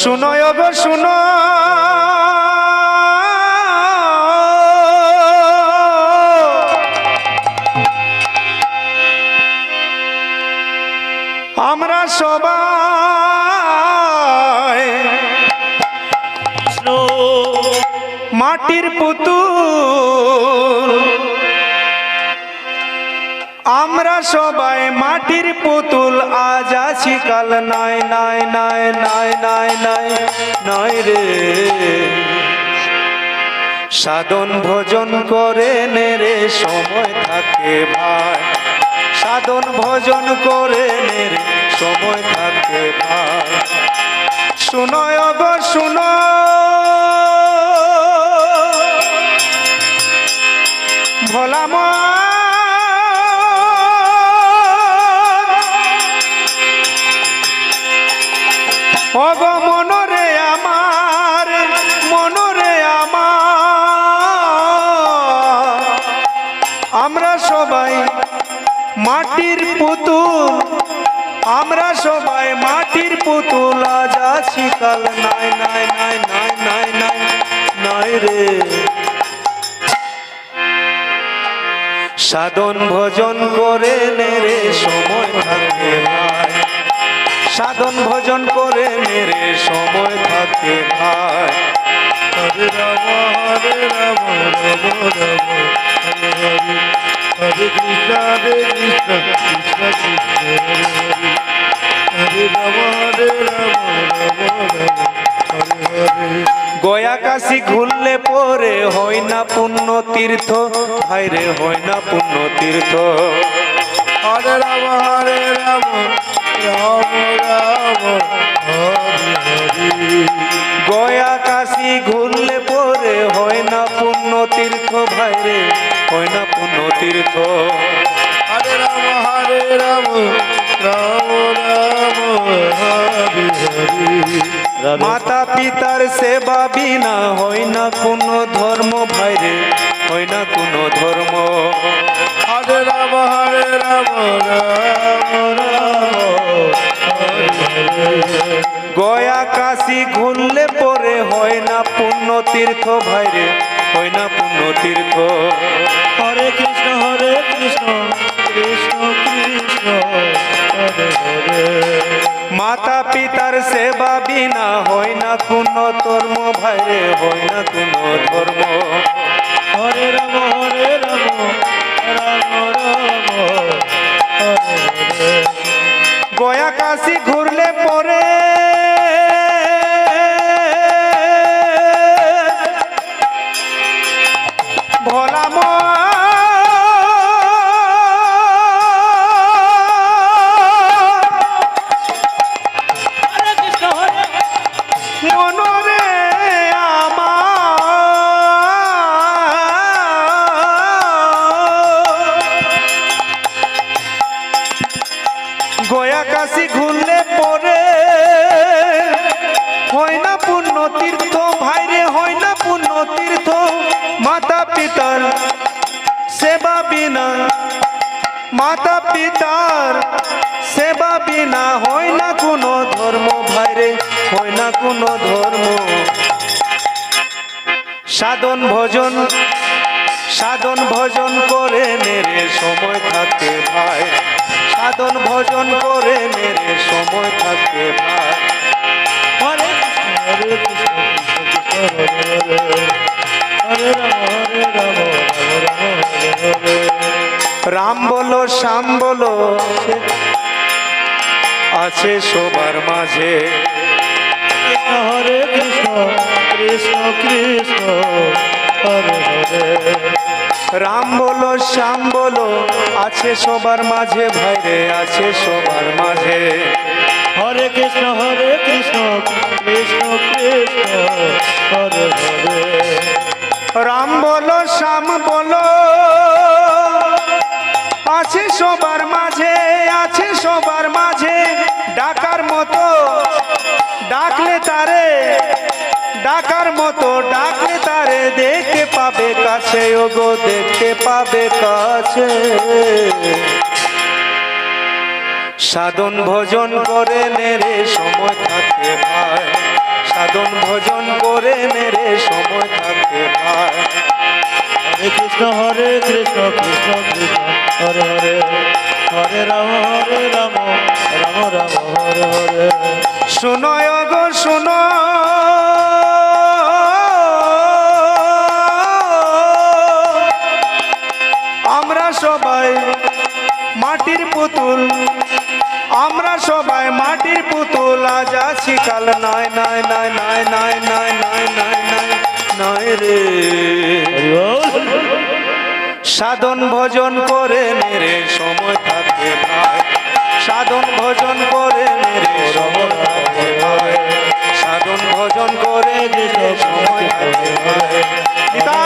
শুনো গো শুনো আমরা সবাই মাটির পুতুল। আমরা সবাই মাটির পুতুল, আজ আছি কাল নয় নয় নয় নয় নয় নয় নয় রে। সাধন ভোজন করে নে রে, সময় থাকে ভাই। সাধন ভোজন করে নে রে, সময় থাকে ভাই। শুনয় শুনো ভোলা অগ মনরে আমার মনরে আমার। আমরা সবাই মাটির পুতুল, আমরা সবাই মাটির পুতুল, আজ আছি কাল। নাই নাই নাই নাই নাই নাই নাই রে। সাধন ভজন করে নে রে, সময় সাধন ভোজন সময় থাকে ভাই। হরে রাম হরে রাম রাম রাম হরে হরে হরে কৃষ্ণ হরে কৃষ্ণ কৃষ্ণ কৃষ্ণ, হরে হরে হরে রাম হরে রাম রাম রাম। হরে হরে গয়া কাশি ঘুরলে পরে হয় না পুণ্য তীর্থ ভাইরে, হয় না পুণ্য তীর্থ হরে রাম হরে রাম। রাম রাম হরে হরে গয়া কাশি ঘুরলে পরে হয় না পুণ্য তীর্থ ভাইরে হয় না পুণ্য তীর্থ হরে রাম হরে রাম রাম রাম হরে হরে। মাতা পিতার সেবা বিনা হয় না কোনো ধর্ম ভাইরে হয় না কোনো ধর্ম। হরে রাম হরে রাম রাম গয়া কাশি ঘুরলে পরে হয় না পুণ্য তীর্থ ভাইরে হয় না পুণ্য তীর্থ। হরে কৃষ্ণ হরে কৃষ্ণ কৃষ্ণ কৃষ্ণ হরে হরে। মাতা পিতার সেবা বিনা হয় না কোনো ধর্ম ভাইরে হয় না কোনো ধর্ম। হরে রাম হরে গয়া কাশি ঘুরলে কাশি ঘুরলে পরে। হয় না পূর্ণ তীর্থ ভাইরে, হয় না পূর্ণ তীর্থ মাতা পিতার সেবা বিনা মাতা পিতার সেবা বিনা হয় না কোনো ধর্ম, ভাইরে, হয় না কোনো ধর্ম। সাধন ভোজন সাধন ভোজন করে মেরে সময় থাকে ভাই। সাধন ভোজন করে মেরে সময় থাকে রাম রাম রাম বলো, শ্যাম বলো, আছে? সবার মাঝে। হরে কৃষ্ণ কৃষ্ণ কৃষ্ণ। হরে হরে রাম বলো শ্যাম বলো আছে সবার মাঝে ভাইরে আছে সবার মাঝে। হরে কৃষ্ণ হরে কৃষ্ণ কৃষ্ণ কৃষ্ণ হরে হরে। রাম বলো শ্যাম বলো আছে সবার মাঝে আছে সবার মাঝে। ডাকার মতো ডাকলে তারে ডাকার মতো ডাকলে তারে দেখতে পাবে কাছে ওগো দেখতে পাবে কাছে। সাধন ভোজন করে নেরে সময় থাকে ভাই। সাধন ভোজন করে নেরে সময় থাকে ভাই। হরে কৃষ্ণ হরে কৃষ্ণ কৃষ্ণ কৃষ্ণ হরে হরে। হরে রাম হরে রাম রাম রাম হরে হরে। শুনো সবাই মাটির পুতুল। আমরা সবাই মাটির পুতুল। আজ আছি কাল নয় নয় নয় নয় নয় নয় নয় নয় নয় নয় রে। সাধন ভোজন করে মেরে সময় থাকে ভাই। সাধন ভোজন করে মেরে সময় থাকে ভাই। সাধন ভোজন করে মেরে সময় থাকে ভাই।